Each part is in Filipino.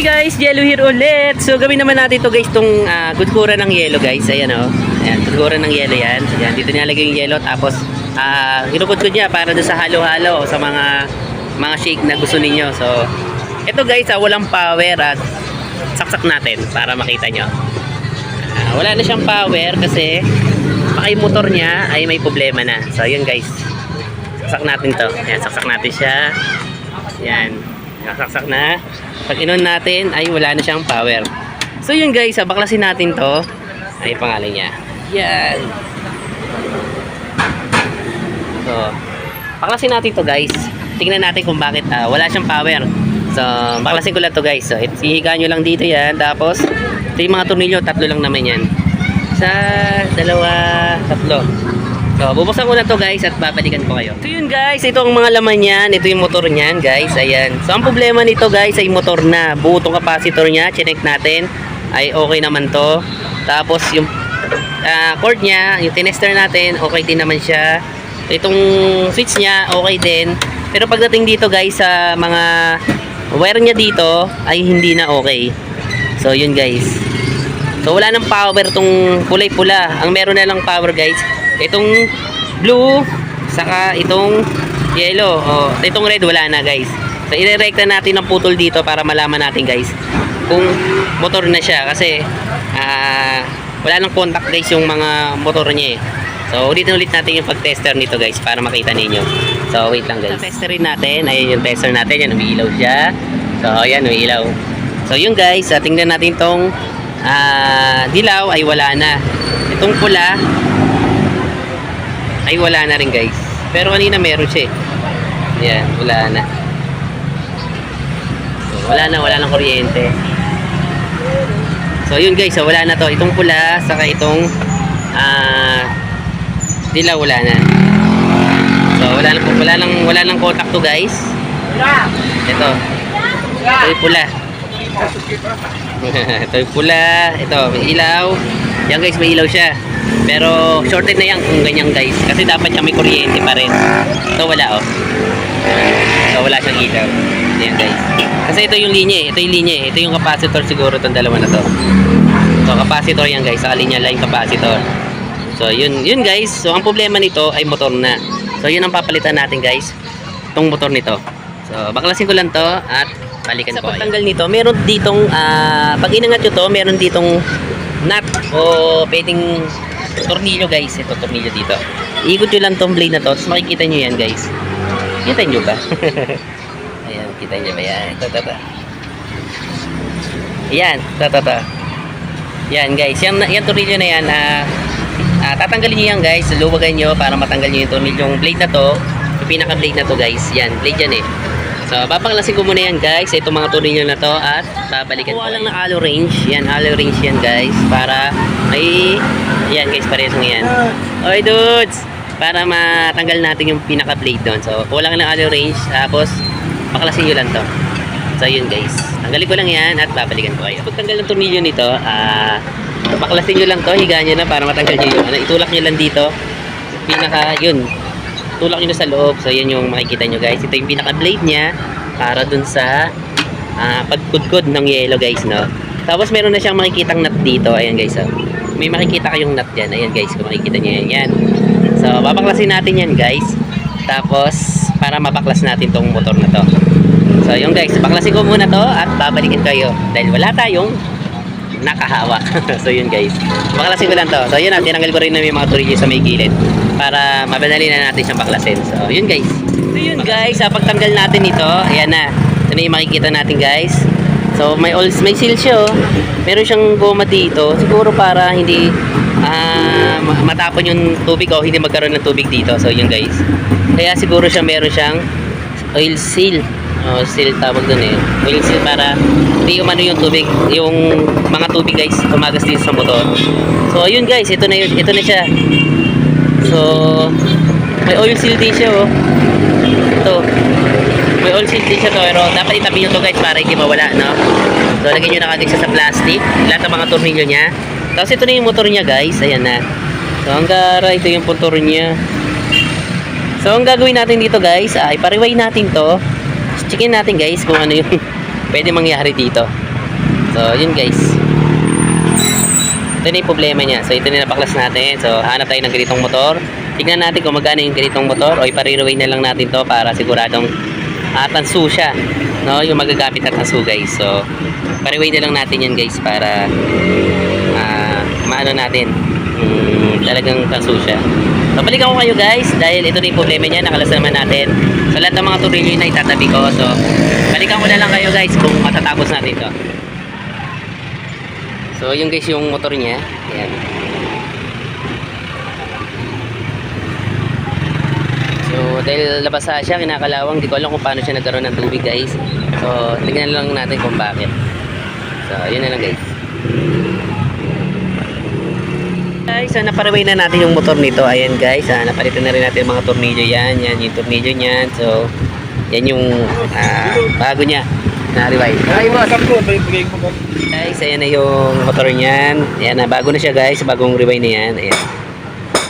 Hey guys, yellow here ulit. So gawin naman natin to guys tong uh, gudkura ng yellow guys. Ayan oh. Ayan, gudkura ng yellow yan. Ayan, dito nilalagay yung yellow tapos ah uh, kinukudkod niya para doon sa halo-halo sa mga mga shake na gusto ninyo. So ito guys, ah, walang power at saksak natin para makita nyo. Ah, wala na siyang power kasi yung motor niya ay may problema na. So yun guys. Saksak natin to. Ayan, saksak natin siya. Yan. Saksak na. Pag inon natin ay wala na siyang power. So yun guys, baklasin natin to. Ay pangalan niya. Yan. So, baklasin natin to guys. Tingnan natin kung bakit ah, wala siyang power. So, baklasin ko lang to guys. So, ihiga nyo lang dito yan. Tapos, ito yung mga tornilyo. Tatlo lang naman yan. Isa, dalawa, tatlo. So, bubuksan ko na to guys at babalikan ko kayo. So yun guys, ito ang mga laman niyan. Ito yung motor niyan guys. Ayan. So ang problema nito guys ay motor na. Buo tong capacitor niya. Chinek natin. Ay okay naman to. Tapos yung ah, cord niya, yung tinester natin, okay din naman siya. Itong switch niya, okay din. Pero pagdating dito guys sa mga wire niya dito ay hindi na okay. So yun guys. So wala nang power tong kulay pula. Ang meron na lang power guys, itong blue saka itong yellow. Oh, itong red wala na guys. So irerekta natin ang putol dito para malaman natin guys kung motor na siya kasi ah wala nang contact guys yung mga motor niya eh. So ulitin ulit natin yung pag-tester nito guys para makita ninyo. So wait lang guys. Testerin natin. Ayun yung tester natin. Yan umiilaw siya. So ayan umiilaw. So yun guys, tingnan natin tong ah, dilaw ay wala na. Itong pula ay wala na rin guys. Pero kanina meron siya eh. Yan, wala na. So, wala na, wala nang kuryente. So yun guys, so, wala na to. Itong pula, saka itong ah dilaw wala na. So wala po, wala nang wala nang contact to guys. Ito. Ito yung pula. ito yung pula. Ito, may ilaw. Yan guys, may ilaw siya. Pero shorted na yan kung ganyan guys. Kasi dapat siya may kuryente pa rin. Ito wala oh. So wala siyang ilaw. Yan guys. Kasi ito yung linya eh. Ito yung linya eh. Ito yung capacitor siguro itong dalawa na to. So capacitor yan guys. Sa linya line capacitor. So yun, yun guys. So ang problema nito ay motor na. So yun ang papalitan natin guys. Itong motor nito. So baklasin ko lang to at balikan Sa ko. Sa pagtanggal nito, meron ditong ah, pag inangat nyo to, meron ditong nut o pwedeng tornilyo guys. Ito tornilyo dito. Ikot nyo lang tong blade na to. Tapos makikita nyo yan guys. Kita nyo ba? Ayan, kita nyo ba yan? Ito, ito, ito. Yan, ito, ito, ito. Yan guys, yan, yan tornilyo na yan. ah ah, tatanggalin nyo yan guys. Luwagan nyo para matanggal nyo yung tornilyong blade na to. Yung pinaka blade na to guys. Yan, blade yan eh. So, babaklasin ko muna yan guys. Ito mga tornilyo na to at babalikan ko. lang ng alloy range. Yan, alloy range yan guys. Para may... Yan guys, parehas ng yan. Oy dudes! Para matanggal natin yung pinaka blade doon. So, kulang ng alloy range. Tapos, baklasin nyo lang to. So, yun guys. Tanggalin ko lang yan at babalikan ko kayo. Pag tanggal ng tornilyo nito, ah... baklasin nyo lang to, higa nyo na para matanggal nyo yung ano, itulak nyo lang dito. Pinaka, yun, tulak nyo sa loob. So, yan yung makikita nyo guys. Ito yung pinaka blade niya para dun sa ah, pagkudkod ng yellow guys, no? Tapos, meron na siyang makikitang nut dito. Ayan guys, oh. May makikita kayong nut dyan. Ayan guys, kung makikita nyo yan. yan. So, babaklasin natin yan guys. Tapos, para mabaklas natin tong motor na to. So, yung guys, baklasin ko muna to at babalikin kayo. Dahil wala tayong nakahawa. so, yun guys. Baklasin ko lang to. So, yun na, tinanggal ko rin na may mga turilyo sa may gilid para mabanali na natin siyang baklasin. So, yun guys. So, yun guys, sa pagtanggal natin ito, ayan na. Ito na yung makikita natin guys. So, may all, may seal siya oh. Meron siyang goma dito. Siguro para hindi ah, ma- matapon yung tubig o hindi magkaroon ng tubig dito. So, yun guys. Kaya siguro siya meron siyang oil seal. Oh, seal tawag doon eh. Oil seal para hindi umano yung tubig, yung mga tubig guys, tumagas dito sa motor. So, ayun guys, ito na yun, ito na siya. So, may oil seal din siya oh. Ito. May oil seal din siya to, pero dapat itabi nyo to guys para hindi mawala, no? So, lagyan nyo na kagad siya sa plastic, lahat ng mga tornilyo niya. Tapos ito na yung motor niya guys, ayan na. So, ang gara, ito yung motor niya. So, ang gagawin natin dito guys, ay pariway natin to. Checkin natin guys kung ano yung pwede mangyari dito. So, yun guys. Ito na yung problema niya. So, ito na napaklas natin. So, hanap tayo ng ganitong motor. Tignan natin kung magkano yung ganitong motor o ipariraway na lang natin to para siguradong uh, tansu siya. No? Yung magagamit na tansu guys. So, pariway na lang natin yan guys para ah, maano natin. Mm, talagang tansu siya. So, balikan ko kayo guys dahil ito na yung problema niya. Nakalas naman natin. So, lahat ng mga turilyo na itatabi ko. So, balikan ko na lang kayo guys kung matatapos natin to. So, yung guys yung motor niya. Ayan. So, dahil labasa siya, kinakalawang, di ko alam kung paano siya nagkaroon ng tubig guys. So, tignan lang natin kung bakit. So, yun na lang guys. Guys, so naparaway na natin yung motor nito. Ayan guys, ah, napalitan na rin natin mga tornilyo yan. Yan yung tornilyo niyan. So, yan yung ah, bago niya. Na-rewind. Ay, boss! Guys, ayan na yung motor niyan. Ayan na, bago na siya guys. Bagong rewind na yan. Ayan.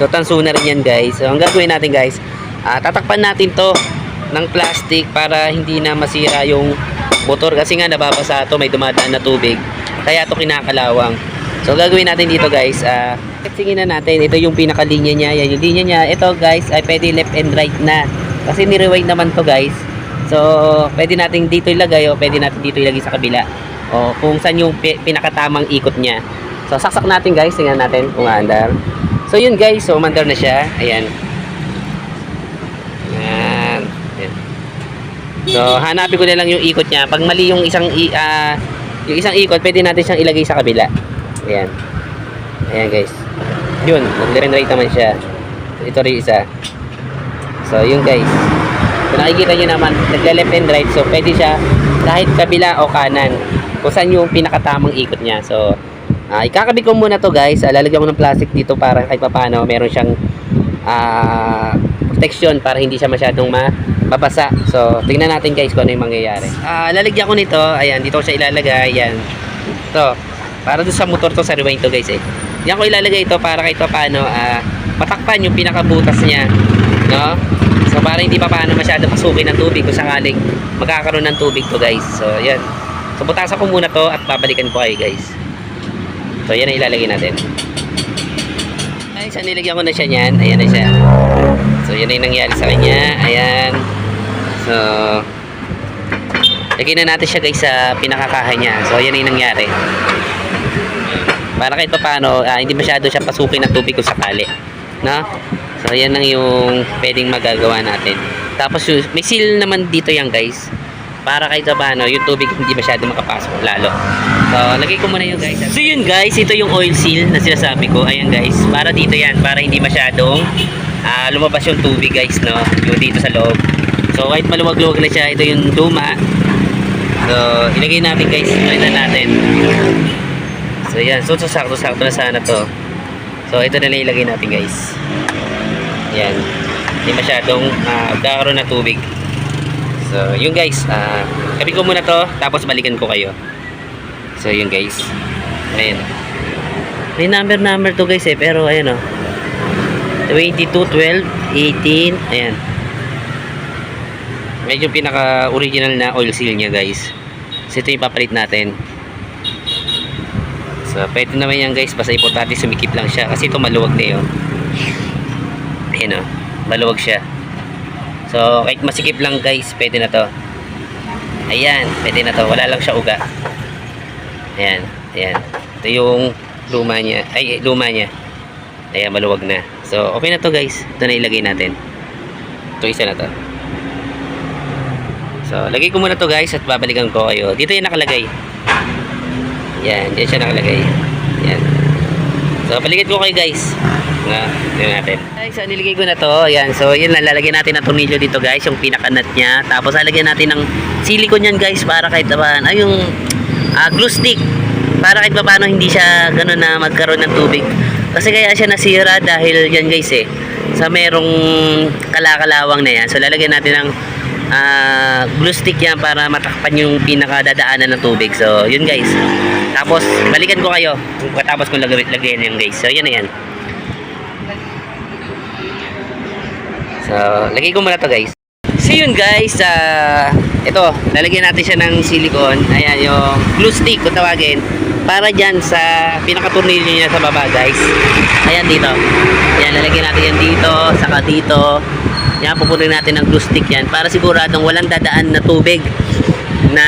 So, tanso na rin yan guys. So, ang gagawin natin guys, ah, tatakpan natin to ng plastic para hindi na masira yung motor. Kasi nga nababasa to, may dumadaan na tubig. Kaya to kinakalawang. So, gagawin natin dito guys, ah, tingin na natin, ito yung pinakalinya niya. Yan, yung linya niya. Ito guys, ay pwede left and right na. Kasi ni-rewind naman to guys. So, pwede natin dito ilagay o pwede natin dito ilagay sa kabila. O kung saan yung pi- pinakatamang ikot niya. So, saksak natin guys. Tingnan natin kung aandar. So, yun guys. So, umandar na siya. Ayan. Ayan. So, hanapin ko na lang yung ikot niya. Pag mali yung isang ah, yung isang ikot, pwede natin siyang ilagay sa kabila. Ayan. Ayan guys. Yun, nag-right naman siya. Ito rin isa. So, yun guys. Kung nakikita nyo naman, nagle-left and right. So, pwede siya kahit kabila o kanan. Kung saan yung pinakatamang ikot niya. So, ah ikakabit ko muna to guys. Ah, lalagyan ko ng plastic dito para kahit papano meron siyang ah, protection para hindi siya masyadong mababasa. So, tingnan natin guys kung ano yung mangyayari. Ah, lalagyan ko nito. Ayan, dito ko siya ilalagay. Ayan. Ito. Para doon sa motor to sa rewind to guys eh. Yan ko ilalagay ito para kahit paano ah, matakpan yung pinakabutas niya. No? So para hindi pa paano masyado pasukin ng tubig kung sakaling magkakaroon ng tubig to guys. So yan. So butasan ko muna to at babalikan ko kayo guys. So yan ang ilalagay natin. Guys, so, nilagyan ko na siya niyan. Ayan na siya. So yan na yung nangyari sa kanya. Ayan. So lagyan na natin siya guys sa pinakakaha niya. So yan na yung nangyari para kahit paano ah, hindi masyado siya pasukin ng tubig kung sakali no? so yan lang yung pwedeng magagawa natin. Tapos may seal naman dito yan guys. Para kahit paano yung tubig hindi masyado makapasok lalo. So lagay ko muna yung guys. So yun guys. Ito yung oil seal na sinasabi ko. Ayan guys. Para dito yan. Para hindi masyadong ah, lumabas yung tubig guys no? Yung dito sa loob. So kahit maluwag-luwag na siya ito yung luma so ilagay natin guys. Palitan natin. So yan, so, so sakto-sakto na sana to. So ito na lang ilagay natin guys. Yan. Hindi masyadong uh, magkakaroon ng tubig. So yun guys, ah kabi ko muna to, tapos balikan ko kayo. So yun guys. Ayan. May number number to guys eh, pero ayan o. 22, 12, 18, ayan. Medyo pinaka original na oil seal niya guys. So ito yung papalit natin. So, pwede naman yan guys, basta importante sumikip lang siya kasi ito maluwag na yun. Ayan o, maluwag siya. So, kahit masikip lang guys, pwede na to. Ayan, pwede na to. Wala lang siya uga. Ayan, ayan. Ito yung luma niya. Ay, luma niya. Ayan, maluwag na. So, okay na to guys. Ito na ilagay natin. Ito isa na to. So, lagay ko muna to guys at babalikan ko kayo. Dito yung nakalagay. Yan, dyan siya nakalagay. Yan. So, balikan ko kayo guys. Na, yun natin. Guys, so, niligay ko na to. Yan. So, yun lang. Lalagyan natin ng tornilyo dito guys. Yung pinakanat niya. Tapos, lalagyan natin ng silicone yan guys. Para kahit naman, ay yung ah, glue stick. Para kahit pa paano hindi siya ganun na magkaroon ng tubig. Kasi kaya siya nasira dahil yan guys eh. Sa merong kalakalawang na yan. So, lalagyan natin ng ah glue stick yan para matakpan yung pinakadadaanan ng tubig. So, yun guys. Tapos, balikan ko kayo katapos kong lagay, lagayan yan guys. So, yan na yan. So, lagay ko muna to guys. So yun guys, ah, ito, lalagyan natin siya ng silicone. Ayan, yung glue stick kung tawagin. Para dyan sa pinakaturnilyo niya sa baba guys. Ayan dito. Ayan, lalagyan natin yan dito, saka dito. Yan, pupunin natin ng glue stick yan. Para siguradong walang dadaan na tubig na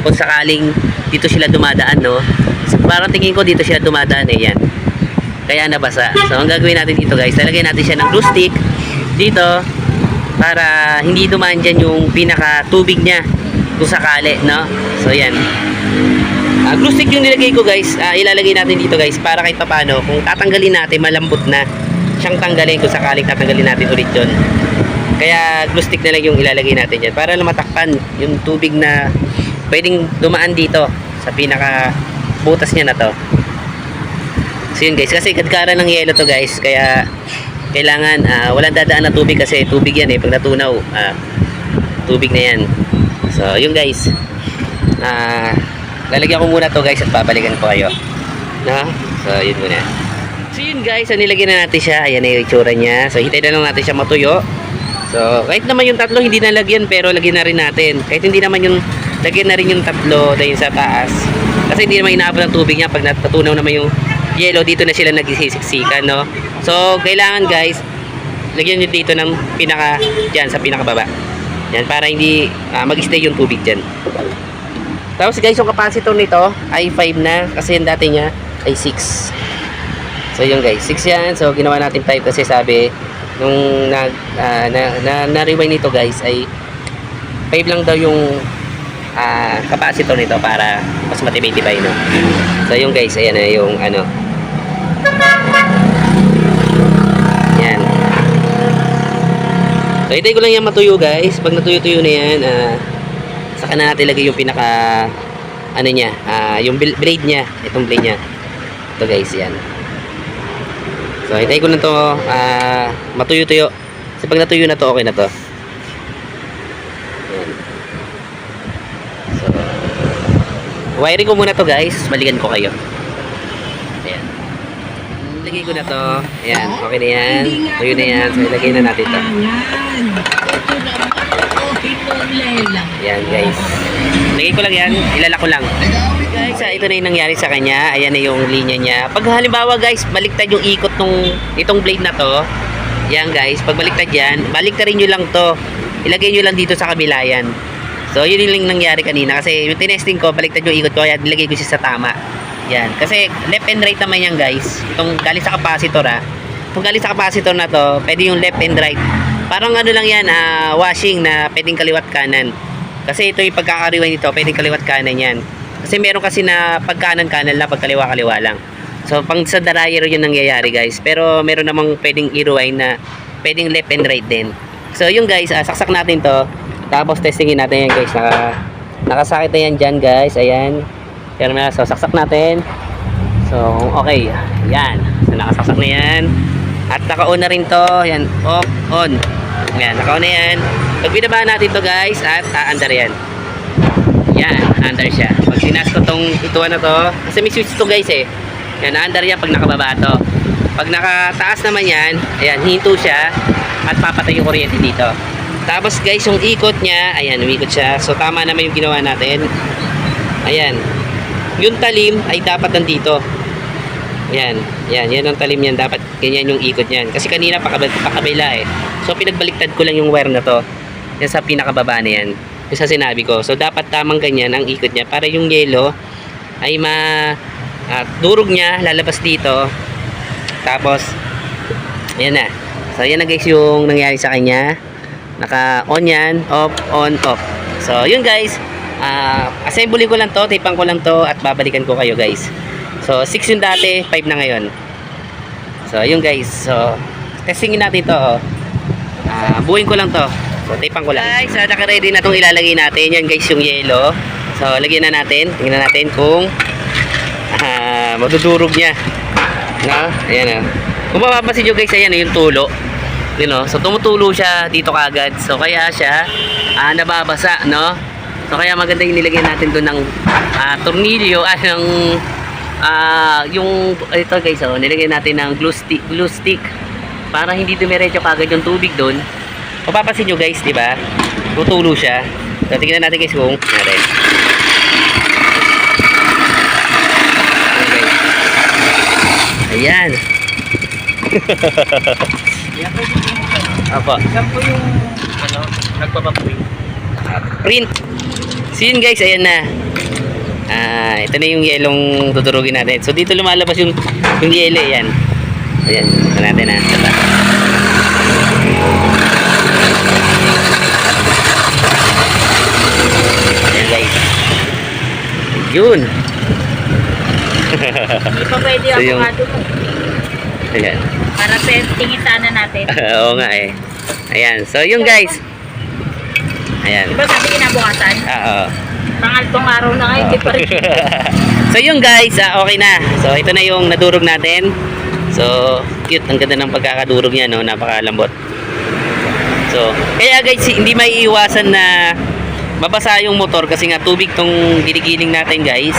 kung sakaling dito sila dumadaan, no? Parang tingin ko dito sila dumadaan eh, yan. Kaya nabasa. So, ang gagawin natin dito guys, lalagyan natin siya ng glue stick dito para hindi dumaan dyan yung pinaka tubig niya kung sakali, no? So, yan. Uh, glue stick yung nilagay ko guys, ah, ilalagay natin dito guys para kahit papano, kung tatanggalin natin, malambot na siyang tanggalin kung sakaling tatanggalin natin ulit yun. Kaya glue stick na lang yung ilalagay natin dyan para matakpan yung tubig na pwedeng dumaan dito sa pinaka butas niya na to. So yun guys, kasi kadkaran ng yelo to guys, kaya kailangan ah, walang dadaan na tubig kasi tubig yan eh, pag natunaw, ah, tubig na yan. So yun guys, ah, lalagyan ko muna to guys at babalikan ko kayo. No? So yun muna. So yun guys, so nilagyan na natin siya, ayan na yung itsura niya. So hintay na lang natin siya matuyo. So kahit naman yung tatlo hindi nalagyan pero lagyan na rin natin. Kahit hindi naman yung lagyan na rin yung tatlo dahil sa taas. Kasi hindi naman inaabot ng tubig niya pag natutunaw naman yung yellow dito na sila nagsisiksikan no? So kailangan guys lagyan nyo dito ng pinaka dyan sa pinakababa. Yan para hindi ah, mag-stay yung tubig dyan. Tapos guys yung capacitor nito ay 5 na. Kasi yung dati niya ay 6 so yun guys 6 yan. So ginawa natin 5 kasi sabi nung nag ah, na, na, na nito guys ay 5 lang daw yung ah, capacitor nito para mas matibay-tibay no? So yung guys ayan na yung ano. Yan so hintay ko lang yan matuyo guys. Pag natuyo-tuyo na yan ah, saka na natin lagay yung pinaka ano niya ah, yung blade niya. Itong blade niya. Ito guys yan so hintay ko lang to ah, matuyo-tuyo kasi pag natuyo na to okay na to yan so wiring ko muna to guys balikan ko kayo ayan lagay ko na to ayan okay na yan tuyo na yan so ilagay na natin to. Oh. Ayan guys. Lagay ko lang yan, ilala ko lang. Guys, ah, ito na yung nangyari sa kanya. Ayan na yung linya niya. Pag halimbawa guys, baliktad yung ikot nung itong blade na to. Yan guys, pag baliktad yan, baliktarin nyo lang to. Ilagay nyo lang dito sa kabila. So, yun yung nangyari kanina. Kasi yung tinesting ko, baliktad yung ikot ko, kaya nilagay ko siya sa tama. Yan. Kasi left and right naman yan guys. Itong galing sa capacitor ah. Kung galing sa capacitor na to, pwede yung left and right. Parang ano lang yan, ah, washing na pwedeng kaliwat kanan. Kasi ito yung pagkakariwan nito, pwedeng kaliwat kanan yan. Kasi meron kasi na pagkanan kanan lang, pagkaliwa kaliwa lang. So pang sa dryer yun nangyayari guys. Pero meron namang pwedeng i-rewind na pwedeng left and right din. So yun guys, ah, saksak natin to. Tapos testingin natin yan guys. Naka, nakasakit na yan dyan guys. Ayan. Pero so saksak natin. So okay. Yan. So nakasaksak na yan. At naka-on na rin to. Yan. Off, on. Yan. Naka-on na yan. Pag binaba natin to guys at aandar yan. Yan. Aandar siya. Pag sinas ko tong ituan na to. Kasi may switch to guys eh. Yan. Aandar yan pag nakababa to. Pag nakataas naman yan. Ayan. Hinto siya. At papatay yung kuryente dito. Tapos guys, yung ikot niya. Ayan. Umikot siya. So tama naman yung ginawa natin. Ayan. Yung talim ay dapat nandito. Yan, yan, yan ang talim yan. Dapat ganyan yung ikot niyan. Kasi kanina pakab pakabila eh. So pinagbaliktad ko lang yung wire na to. Yan sa pinakababa na yan. Yung sa sinabi ko. So dapat tamang ganyan ang ikot niya para yung yellow ay ma at durog niya lalabas dito. Tapos yan na. So yan na guys yung nangyari sa kanya. Naka on yan, off, on, off. So yun guys. Ah, assembly ko lang to, tipang ko lang to at babalikan ko kayo guys. So, 6 yung dati, 5 na ngayon. So, ayun guys. So, testingin natin to. Oh. Ah, buuin ko lang to. So, tapang ko lang. Guys, uh, naka-ready na itong ilalagay natin. Yan guys, yung yellow. So, lagyan na natin. Tingnan natin kung ah, madudurog niya. No? Ayan oh. Kung mapapansin nyo guys, ayan yung tulo. You know, so tumutulo siya dito kagad. So, kaya siya ah, nababasa, no? So, kaya maganda yung nilagyan natin doon ng ah, tornilyo, ay ng ah yung ito guys oh, nilagyan natin ng glue stick, glue stick para hindi dumiretso kagad yung tubig doon mapapansin nyo guys, di ba? Tutulo siya. So, tingnan natin guys kung natin. Okay. Ayan. Apo. Saan po yung ano, nagpapaprint? Print. So yun guys, ayan na. Ah, ito na yung yelong tuturugin natin. So dito lumalabas yung yung yelo, ayan. Ayan, ito natin ha. Ito. Ayan guys. Yun. Hindi pa pwede So, ako yung-. Ayan. Para testingin sana natin. Oo nga eh. Ayan. So yung guys. Ayan. Diba sabi kinabukasan? Oo. Pangaltong araw na ngayon, di pa rin. so yun guys, ah, okay na. So ito na yung nadurog natin. So cute, ang ganda ng pagkakadurog niya, no? Napakalambot. So, kaya guys, hindi may iwasan na mabasa yung motor kasi nga tubig tong ginigiling natin guys.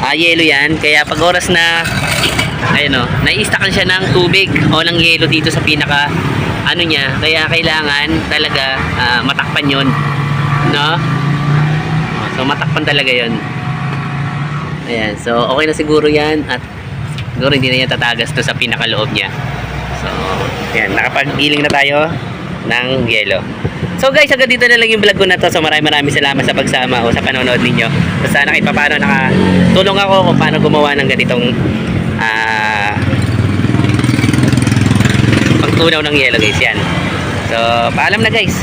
Ah, yelo yan. Kaya pag oras na ayun no, naistakan siya ng tubig o ng yelo dito sa pinaka ano niya. Kaya kailangan talaga ah, matakpan yun. No? So matakpan talaga 'yon. Ayan, so okay na siguro 'yan at siguro hindi na yan tatagas to sa pinakaloob niya. So, ayan, nakapaggiling na tayo ng yelo. So guys, hanggang dito na lang yung vlog ko na to. So maraming maraming salamat sa pagsama o sa panonood ninyo. So sana kahit paano nakatulong ako kung paano gumawa ng ganitong ah pagtunaw ng yelo guys yan. So, paalam na guys.